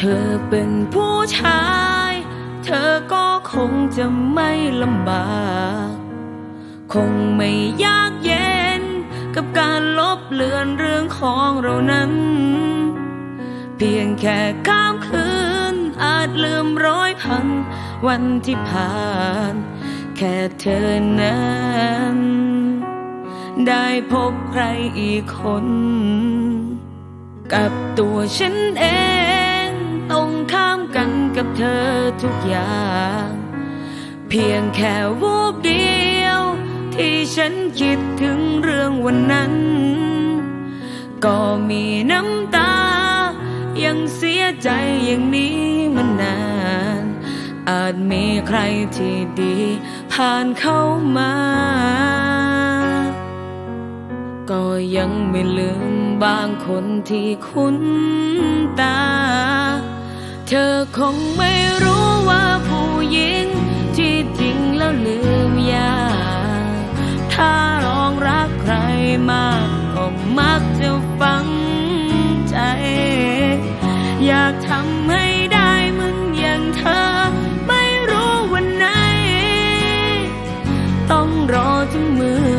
ธอเป็นผู้ชาย เธอก็คงจะไม่ลำบาก คงไม่ยากเย็น กับการลบเลือนเรื่องของเรานั้น เพียงแค่ข้ามคืน อาจลืมร้อยพัน วันที่ผ่าน แค่เธอนั้น ได้พบใครอีกคน กับตัวฉันเอง ตรงข้ามกันกับเธอทุกอย่าง เพียงแค่วูบเดียว ที่ฉันคิดถึงเรื่องวันนั้น ก็มีน้ำตา ยังเสียใจอย่างนี้มานาน อาจมีใครที่ดี ผ่านเข้ามา ก็ยังไม่ลืมบางคนที่คุ้นตา ธอคงไม่รู้ว่าผู้หญิง ที่จริงแล้วลืมยากถ้าลองรักใครมากก็มักจะฝังใจ อยากทำให้ได้เหมือนอย่างเธอ ไม่รู้วันไหน ต้องรอถึงเมื่อ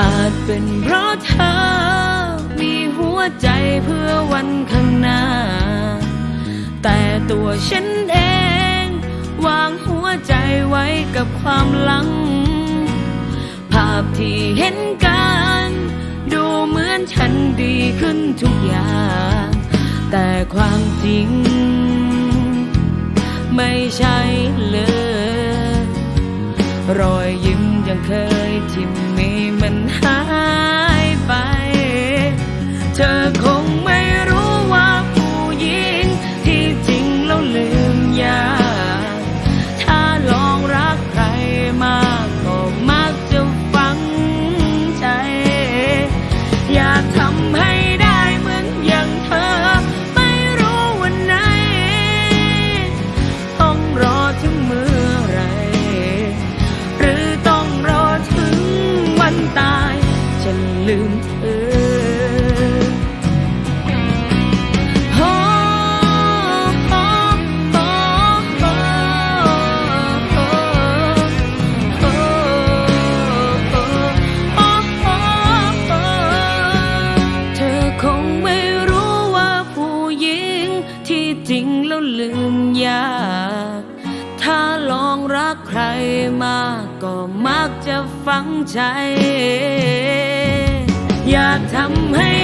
อาจเป็นเพราะเธอ มีหัวใจเพื่อวันข้างหน้า แต่ตัวฉันเอง วางหัวใจไว้กับความหลัง ภาพที่เห็นกัน ดูเหมือนฉันดีขึ้นทุกอย่าง แต่ความจริง ไม่ใช่เลย รอยยิ้มยังเคยที่มี เธอคงไม่รู้ว่าผู้หญิงที่จริงแล้วลืมยากถ้าลองรักใครมากก็มักจะฝังใจ อยากทำให้ได้เหมือนอย่างเธอ ไม่รู้วันไหน ต้องรอถึงเมื่อไร หรือต้องรอถึงวันตายจะลืมเธอ รักใครมากก็มักจะฝังใจ อยากทำให้